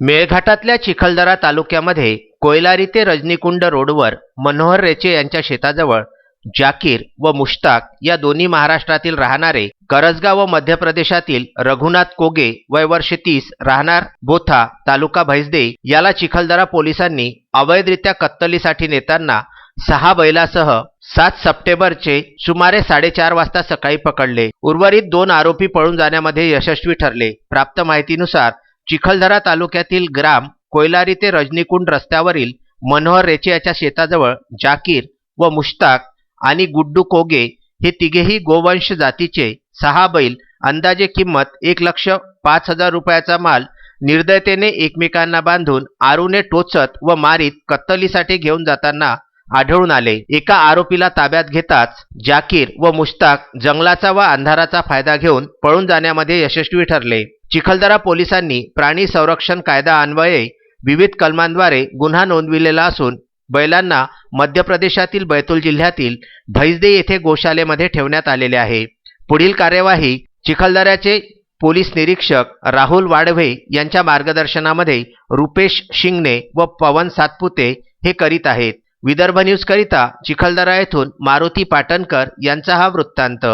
मेळघाटातल्या चिखलदरा तालुक्यामध्ये कोयलारी ते रजनीकुंड रोडवर मनोहर रेचे यांच्या शेताजवळ जाकीर व मुश्ताक या दोन्ही महाराष्ट्रातील राहणारे करजगाव व मध्य प्रदेशातील रघुनाथ कोगे वय वर्ष तीस राहणार बोथा तालुका भैसदे याला चिखलदरा पोलिसांनी अवैधरित्या कत्तलीसाठी नेताना सहा बैलासह सात सप्टेंबरचे सुमारे साडेचार वाजता सकाळी पकडले. उर्वरित दोन आरोपी पळून जाण्यामध्ये यशस्वी ठरले. प्राप्त माहितीनुसार चिखलदरा तालुक्यातील ग्राम कोयलारी ते रजनीकुंड रस्त्यावरील मनोहर रेचियाच्या शेताजवळ जाकीर व मुश्ताक आणि गुड्डू कोगे हे तिघेही गोवंश जातीचे सहा बैल अंदाजे किंमत एक लक्ष पाच हजार रुपयाचा माल निर्दयतेने एकमेकांना बांधून आरूने टोचत व मारीत कत्तलीसाठी घेऊन जाताना आढळून आले. एका आरोपीला ताब्यात घेताच जाकीर व मुश्ताक जंगलाचा व अंधाराचा फायदा घेऊन पळून जाण्यामध्ये यशस्वी ठरले. चिखलदरा पोलिसांनी प्राणी संरक्षण कायदा अन्वये विविध कलमांद्वारे गुन्हा नोंदविलेला असून बैलांना मध्य प्रदेशातील बैतूल जिल्ह्यातील भैसदे येथे गोशालेमध्ये ठेवण्यात आलेले आहे. पुढील कार्यवाही चिखलदऱ्याचे पोलीस निरीक्षक राहुल वाडवे यांच्या मार्गदर्शनामध्ये रुपेश शिंगणे व पवन सातपुते हे करीत आहेत. विदर्भ न्यूज करिता चिखलदरा येथून मारुती पाटणकर यांचा हा वृत्तांत.